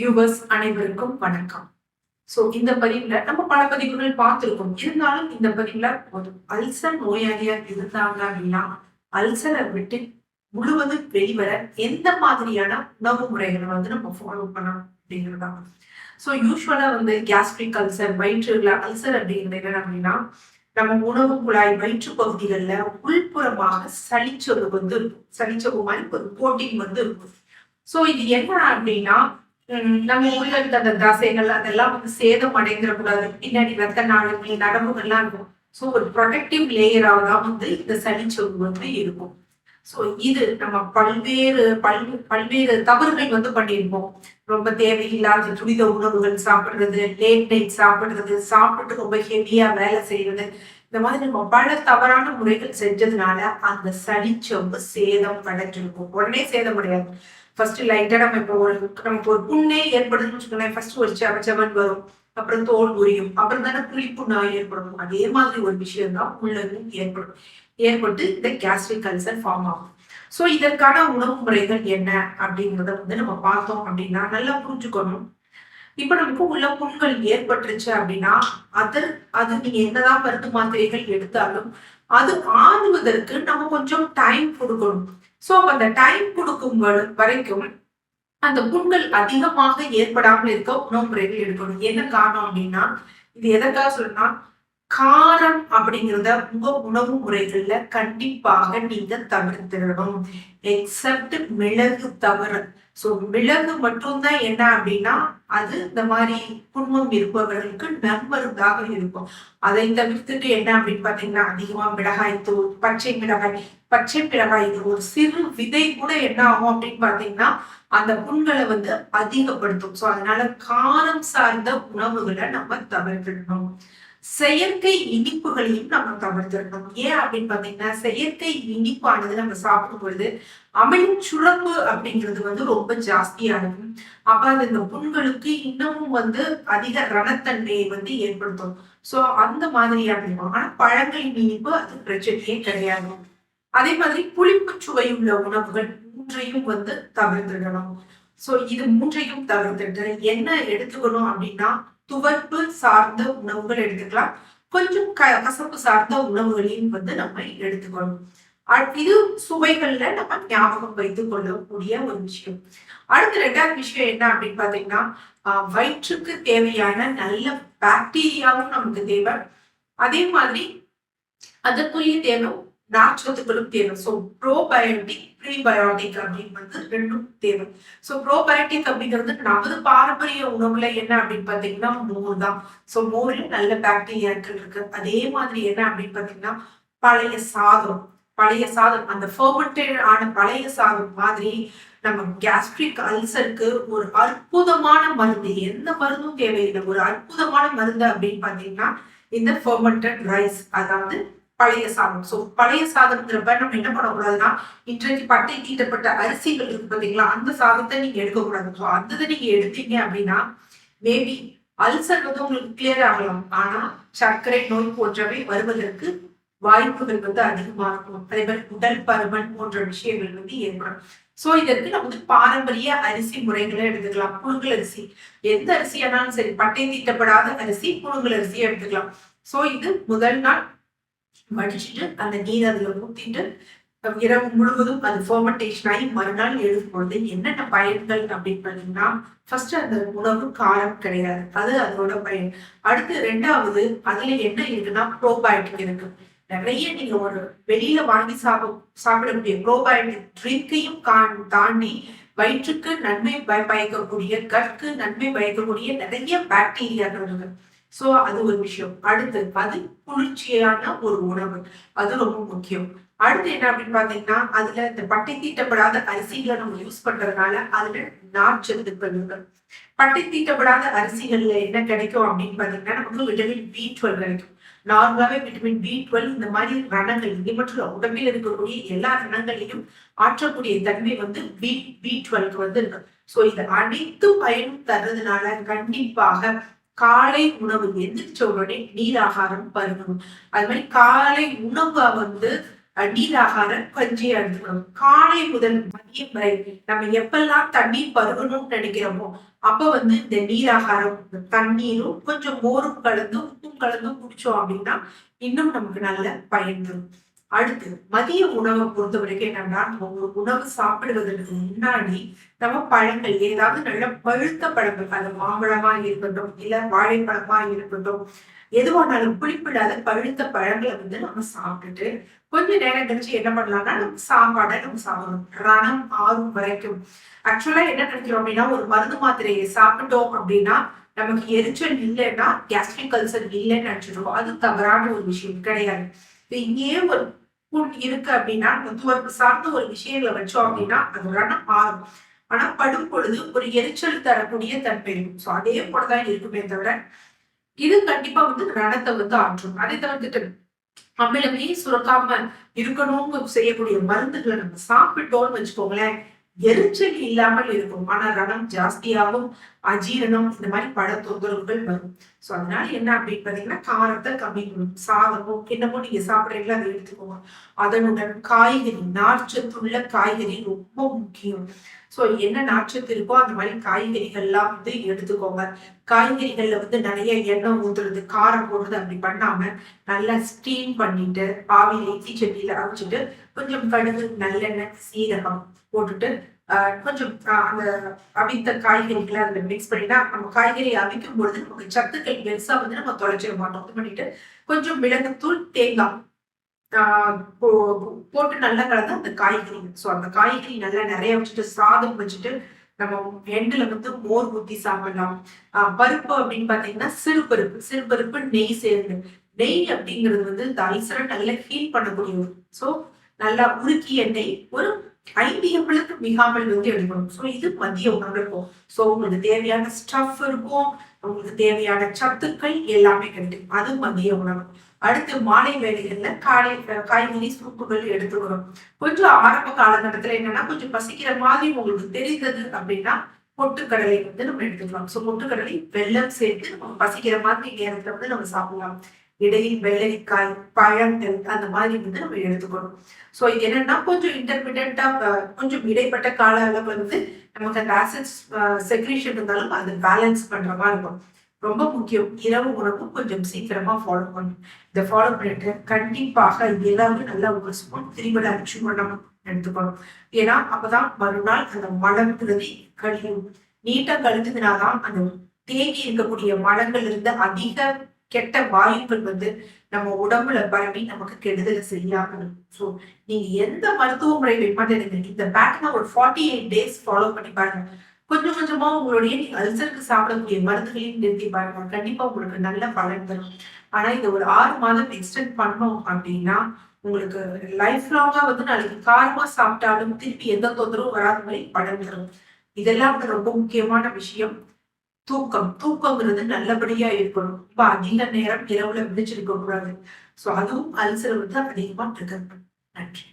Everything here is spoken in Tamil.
வியூவர்ஸ் அனைவருக்கும் வணக்கம். ஸோ இந்த பதிவுல நம்ம பல பதிவுகள் பார்த்துருக்கோம். இருந்தாலும் இந்த பதிவுல ஒரு அல்சர் நோயாளியா இருந்தாங்க அப்படின்னா அல்சரை விட்டு முழுவதும் வெளிவர எந்த மாதிரியான உணவு முறைகளை வந்து நம்ம ஃபாலோ பண்ணணும் அப்படிங்கிறதா ஸோ யூஸ்வலா வந்து கேஸ்ட்ரிக் அல்சர் வயிற்றுல அல்சர் அப்படிங்கிறது என்ன அப்படின்னா நம்ம உணவு குழாய் வயிற்று பகுதிகளில் உள்புறமாக சளிச்சொரு வந்து இருக்கும். சளிச்சொரு மாதிரி ஒரு போட்டிங் வந்து இருக்கும். ஸோ இது என்ன அப்படின்னா நம்ம உள்ள இருந்த அந்த தசைகள் அதெல்லாம் வந்து சேதம் அடைந்துடக்கூடாது பின்னாடி ரத்த நாளங்கள் நரம்புகள்லாம் இருக்கும். ஸோ ஒரு ப்ரொடெக்டிவ் லேயராக தான் வந்து இந்த சளிச்சொரு வந்து இருக்கும். ஸோ இது நம்ம பல்வேறு பல் பல்வேறு தவறுகள் வந்து பண்ணியிருப்போம். ரொம்ப தேவையில்லாத துரித உணவுகள் சாப்பிடுறது லேட் நைட் சாப்பிடுறது சாப்பிட்டு ரொம்ப ஹெவியாக வேலை செய்யறது இந்த மாதிரி நம்ம பல தவறான முறைகள் செஞ்சதுனால அந்த சளிச்சொம்பு சேதம் அடைஞ்சிருக்கும். உடனே சேதம் அடையாது. ஃபர்ஸ்ட் லைட்டா நம்ம இப்போ ஒரு நமக்கு ஒரு புண்ணே ஏற்படுதுன்னு வச்சுக்கோங்களேன். ஃபர்ஸ்ட் ஒரு செவன் வரும். அப்புறம் தோல் உரியும். அப்புறம் தானே புளிப்பு நாய் ஏற்படும். அதே மாதிரி ஒரு விஷயம் தான் உள்ளதும் ஏற்படும். ஏற்பட்டு இந்த கேஸ்ட்ரிக் அல்சர் ஃபார்ம் ஆகும். ஸோ இதற்கான உணவு முறைகள் என்ன அப்படிங்கிறத வந்து நம்ம பார்த்தோம் அப்படின்னா நல்லா புரிஞ்சுக்கணும். இப்ப நமக்கு உள்ள புண்கள் ஏற்பட்டுருச்சு அப்படின்னா அது அது நீங்க என்னதான் மருந்து மாத்திரைகள் எடுத்தாலும் அது ஆறுவதற்கு நம்ம கொஞ்சம் டைம் கொடுக்கணும். ஸோ அந்த டைம் கொடுக்கும் வரைக்கும் அந்த புண்கள் அதிகமாக ஏற்படாமல் இருக்க உணவு முறைகள் எடுக்கணும். என்ன காரணம் அப்படின்னா இது எதற்காக சொல்லணும்னா காரம் அப்படிங்கிறத உங்க உணவு முறைகள்ல கண்டிப்பாக நீங்க தவிர்த்திடணும். எக்ஸப்ட் மிளகு தவிர ஸோ மிளகு மட்டும்தான் என்ன அப்படின்னா அது இந்த மாதிரி குடும்பம் இருப்பவர்களுக்கு நன்மருந்தாக இருக்கும். அதை தவிர்த்துட்டு என்ன அப்படின்னு பாத்தீங்கன்னா அதிகமா மிளகாய் தூள் பச்சை மிளகாய் பச்சை மிளகாய் இது ஒரு சிறு விதை கூட என்ன ஆகும் அப்படின்னு பாத்தீங்கன்னா அந்த புண்களை வந்து அதிகப்படுத்தும். சோ அதனால காரம் சார்ந்த உணவுகளை நம்ம தவிர்த்திடணும் செயற்கை இனிப்புகளையும் நம்ம தவிர்த்திடணும் ஏன் அப்படின்னு பாத்தீங்கன்னா செயற்கை இனிப்பானது நம்ம சாப்பிடும் பொழுது அமில சுரப்பு அப்படிங்கிறது வந்து ரொம்ப ஜாஸ்தியாகும் அப்ப அது இந்த புண்களுக்கு இன்னமும் வந்து அதிக ரணத்தன்மையை வந்து ஏற்படுத்தும். சோ அந்த மாதிரியான இருக்கும் ஆனா பழங்களின் இனிப்பு அது பிரச்சனையே கிடையாது. அதே மாதிரி புளிப்பு சுவையுள்ள உணவுகள் மூன்றையும் வந்து தவிர்த்திடணும். ஸோ இது மூன்றையும் தவிர்த்துட்டு என்ன எடுத்துக்கணும் அப்படின்னா துவர்ப்பு சார்ந்த உணவுகள் எடுத்துக்கலாம். கொஞ்சம் க கசப்பு சார்ந்த உணவுகளையும் வந்து நம்ம எடுத்துக்கணும். அ- இது சுவைகள்ல நம்ம ஞாபகம் வைத்துக் கொள்ளக்கூடிய ஒரு விஷயம். அடுத்த ரெண்டாவது விஷயம் என்ன அப்படின்னு பாத்தீங்கன்னா வயிற்றுக்கு தேவையான நல்ல பாக்டீரியாவும் நமக்கு தேவை. அதே மாதிரி அதற்குரிய தேவை நார்ச்சத்துக்களும் தேவை. ஸோ ப்ரோபயோட்டிக் ப்ரீபயோட்டிக் அப்படின்னு வந்து ரெண்டும் தேவை. ஸோ ப்ரோபயோட்டிக் அப்படிங்கிறது நமது பாரம்பரிய உணவுல என்ன அப்படின்னு பார்த்தீங்கன்னா மோர் தான். ஸோ மோர்ல நல்ல பாக்டீரியாக்கள் இருக்கு. அதே மாதிரி என்ன அப்படின்னு பார்த்தீங்கன்னா பழைய சாதம். பழைய சாதம் அந்த ஃபர்மெண்டட் ஆன பழைய சாதம் மாதிரி நம்ம கேஸ்ட்ரிக் அல்சருக்கு ஒரு அற்புதமான மருந்து. எந்த மருந்தும் தேவையில்லை. ஒரு அற்புதமான மருந்து அப்படின்னு பார்த்தீங்கன்னா இந்த ஃபர்மெண்டட் ரைஸ் அதாவது பழைய சாதம் ஸோ பழைய சாதம்ங்கிறப்ப நம்ம என்ன பண்ணக்கூடாதுன்னா இன்றைக்கு பட்டை தீட்டப்பட்ட அரிசிகள் இருக்கு பார்த்தீங்களா அந்த சாதத்தை நீங்க எடுக்கக்கூடாது. ஸோ அந்த இதை நீங்க எடுத்தீங்க அப்படின்னா மேபி அல்சர் வந்து உங்களுக்கு கிளியர் ஆகலாம். ஆனா சர்க்கரை நோய் போன்றவை வருவதற்கு வாய்ப்புகள் வந்து அதிகமா இருக்கும். அதே மாதிரி உடல் பருமன் போன்ற விஷயங்கள் வந்து ஏற்படும். சோ இதற்கு நம்ம வந்து பாரம்பரிய அரிசி முறைகளை எடுத்துக்கலாம். புழுங்கல் அரிசி. எந்த அரிசி ஆனாலும் சரி பட்டை தீட்டப்படாத அரிசி புழுங்கல் அரிசியை எடுத்துக்கலாம். சோ இது முதல் நாள் வடிச்சிட்டு அந்த நீர் அதுல ஊத்திட்டு இரவு முழுவதும் அது ஃபர்மெண்டேஷன் ஆகி மறுநாள் எழுதும்பொழுது என்னென்ன பயன்கள் அப்படின்னு பார்த்தீங்கன்னா ஃபர்ஸ்ட் அந்த உணவு காரம் கிடையாது. அது அதோட பயன். அடுத்து ரெண்டாவது அதுல என்ன இருக்குன்னா ப்ரோபயோட்டிக் இருக்கு. நிறைய நீங்க ஒரு வெளியில வாங்கி சாப்பிட சாப்பிடக்கூடிய ப்ரோபயோட்டிக் ட்ரிங்கையும் தாண்டி வயிற்றுக்கு நன்மை பய பயக்கக்கூடிய கற்கு நன்மை பயக்கக்கூடிய நிறைய பாக்டீரியாக்கள் இருக்கு. சோ அது ஒரு விஷயம். அடுத்து அது குளிர்ச்சியான ஒரு உணவு. அது ரொம்ப முக்கியம். அடுத்து என்ன அப்படின்னு பாத்தீங்கன்னா அதுல இந்த பட்டை தீட்டப்படாத அரிசிகளை நம்ம யூஸ் பண்றதுனால அதுல நார்ச்சத்து பெறுங்கள் பட்டை தீட்டப்படாத அரிசிகள்ல என்ன கிடைக்கும் அப்படின்னு பாத்தீங்கன்னா நமக்கு விட்டமின் பி டுவெல் கிடைக்கும். நார்மலாவே விட்டமின் பி டுவெல் இந்த மாதிரி ரணங்கள் இது மட்டும் உடம்பில் இருக்கக்கூடிய எல்லா ரணங்களையும் ஆற்றக்கூடிய தன்மை வந்து பி பி டுவெல்க்கு வந்து இருக்கு. ஸோ இது அனைத்து பயனும் தர்றதுனால கண்டிப்பாக காலை உணவு எந்திரிச்ச உடனே நீர் ஆகாரம் பருகணும் அது மாதிரி காலை உணவை வந்து அஹ், நீராகாரம் கஞ்சியா எடுத்துக்கணும் காலை முதல் மதியம் வரை நம்ம எப்பெல்லாம் தண்ணீர் பருகணும்னு நினைக்கிறோமோ அப்ப வந்து இந்த நீராகாரம் தண்ணீரும் கொஞ்சம் மோரும் கலந்து உப்பும் கலந்து குடிச்சோம் அப்படின்னா இன்னும் நமக்கு நல்ல பயன் தரும். அடுத்து மதிய உணவை பொறுத்த வரைக்கும் என்னன்னா நம்ம ஒரு உணவு சாப்பிடுவதற்கு முன்னாடி நம்ம பழங்கள் ஏதாவது நல்ல பழுத்த பழங்கள் அது மாம்பழமா இருக்கட்டும் இல்ல வாழைப்பழமா இருக்கட்டும் எதுவானாலும் புளிப்பில்லாத பழுத்த பழங்களை வந்து நம்ம சாப்பிட்டுட்டு கொஞ்ச நேரம் கழிச்சு என்ன பண்ணலாம்னா நம்ம சாப்பாடை நம்ம சாப்பிடணும். ரணம் ஆறும் வரைக்கும். ஆக்சுவலா என்ன நினைக்கிறோம் அப்படின்னா ஒரு மருந்து மாத்திரையை சாப்பிட்டோம் அப்படின்னா நமக்கு எரிச்சல் இல்லைன்னா கேஸ்ட்ரிக் கல்சர் இல்லைன்னு நினைச்சிருக்கோம் அது தவறான ஒரு விஷயம் கிடையாது. இப்ப இங்கேயே ஒரு இருக்கு அப்படின்னா மருத்துவம் சார்ந்த ஒரு விஷயங்களை வச்சோம் அப்படின்னா அது ரணம் ஆறும் ஆனா படும் பொழுது ஒரு எரிச்சல் தரக்கூடிய தன்மை இருக்கும். ஸோ அதே போலதான் இருக்குமே தவிர இது கண்டிப்பா வந்து ரணத்தை வந்து ஆற்றும். அதை தவிர்த்துட்டு அமிலமே சுரக்காம இருக்கணும்னு செய்யக்கூடிய மருந்துகளை நம்ம சாப்பிட்டோம்னு வச்சுக்கோங்களேன் எரிச்சல் இல்லாமல் இருக்கும். ஆனா ரணம் ஜாஸ்தியாகும். அஜீரணம் இந்த மாதிரி பல தொந்தரவுகள் வரும். சோ அதனால என்ன அப்படின்னு பாத்தீங்கன்னா காரத்தை கம்மி பண்ணணும் சாதமோ என்னமோ நீங்க சாப்பிடுறீங்களோ அதை எடுத்துக்கோங்க. அதனுடன் காய்கறி நார்ச்சத்துள்ள காய்கறி ரொம்ப முக்கியம். ஸோ என்ன நார்ச்சத்து இருக்கோ அந்த மாதிரி காய்கறிகள்லாம் வந்து எடுத்துக்கோங்க. காய்கறிகள்ல வந்து நிறைய எண்ணெய் ஊத்துறது காரம் போடுறது அப்படி பண்ணாம நல்லா ஸ்டீம் பண்ணிட்டு ஆவியில் இட்லி சட்டியில அரைச்சிட்டு கொஞ்சம் கடுகு நல்லெண்ணெய் சீரகம் போட்டுட்டு கொஞ்சம் அந்த அவித்த காய்கறிகளை அதில் மிக்ஸ் பண்ணிட்டா நம்ம காய்கறி அவிக்கும் பொழுது நமக்கு சத்துக்கள் பெருசாக வந்து நம்ம தொலைச்சிட மாட்டோம். இது பண்ணிட்டு கொஞ்சம் மிளகுத்தூள் தேங்காய் போட்டு நல்லா கலந்து அந்த காய்கறி. ஸோ அந்த காய்கறி நல்லா நிறைய வச்சுட்டு சாதம் வச்சுட்டு நம்ம எண்டில் வந்து மோர் ஊற்றி சாப்பிடலாம். பருப்பு அப்படின்னு பாத்தீங்கன்னா சிறுபருப்பு. சிறுபருப்பு நெய் சேர்ந்து. நெய் அப்படிங்கிறது வந்து இந்த அல்சரை நல்லா ஹீல் பண்ணக்கூடியது ஸோ நல்லா உருக்கிய நெய் ஒரு ஐந்து எவ்வளவுக்கு மிகாமல் வந்து எடுக்கணும். ஸோ இது மதிய உணவு இருக்கும் ஸோ உங்களுக்கு தேவையான ஸ்டஃப் இருக்கும். உங்களுக்கு தேவையான சத்துக்கள் எல்லாமே கிடைக்கும். அது மதிய உணவு அடுத்து மாலை வேலைகள்ல காலை காய்கறி சூப்புகள் எடுத்துக்கிறோம். கொஞ்சம் ஆரம்ப காலகட்டத்துல என்னன்னா கொஞ்சம் பசிக்கிற மாதிரி உங்களுக்கு தெரிந்தது அப்படின்னா பொட்டுக்கடலை வந்து நம்ம எடுத்துக்கலாம். ஸோ பொட்டுக்கடலை வெள்ளம் சேர்த்து நம்ம பசிக்கிற மாதிரி நேரத்துல வந்து நம்ம சாப்பிடலாம். இடையில் வெள்ளரிக்காய் பழம் அந்த மாதிரி வந்து நம்ம எடுத்துக்கணும். ஸோ இது என்னன்னா கொஞ்சம் இன்டர்மீடியண்டா கொஞ்சம் இடைப்பட்ட கால அளவு வந்து நமக்கு அந்த ஆசிட்ஸ் செக்ரேஷன் இருந்தாலும் அது பேலன்ஸ் பண்ற மாதிரி இருக்கும். ரொம்ப முக்கியம். இரவு உணவு கொஞ்சம் சீக்கிரமா ஃபாலோ பண்ணணும். இதை ஃபாலோ பண்ணிட்டு கண்டிப்பாக எல்லாமே நல்லா ஒரு ஸ்பூன் திரும்ப அரிசி நம்ம எடுத்துக்கணும். ஏன்னா அப்பதான் மறுநாள் அந்த மலங்கிறது கழியும். நீட்டா கழிஞ்சதுனாதான் அந்த தேங்கி இருக்கக்கூடிய மலங்கள் இருந்து அதிக கெட்ட வாயுக்கள் வந்து நம்ம உடம்புல பரவி நமக்கு கெடுதலை செய்யாம ஸோ நீங்க எந்த மருத்துவ முறை வேணுமான்னு இந்த பேட்டர்னை ஒரு ஃபார்ட்டி எயிட் டேஸ் ஃபாலோ பண்ணி பாருங்க. கொஞ்சம் கொஞ்சமா உங்களுடைய நீங்க அல்சருக்கு சாப்பிடக்கூடிய மருந்துகளையும் நிறுத்தி பாருங்க. கண்டிப்பா உங்களுக்கு நல்ல பலன் தரும் ஆனா இதை ஒரு ஆறு மாதம் எக்ஸ்டெண்ட் பண்ணோம் அப்படின்னா உங்களுக்கு லைஃப் லாங்கா வந்து நாளைக்கு காரமா சாப்பிட்டாலும் திருப்பி எந்த தொந்தரவும் வராத மாதிரி பலன் தரும். இதெல்லாம் வந்து ரொம்ப முக்கியமான விஷயம். தூக்கம் தூக்கங்கிறது நல்லபடியா இருக்கணும். ரொம்ப அதிக நேரம் இரவுல விழிச்சிருக்க கூடாது. ஸோ அதுவும் அல்சர் வந்து அதிகமா ட்ரிகர் நன்றி.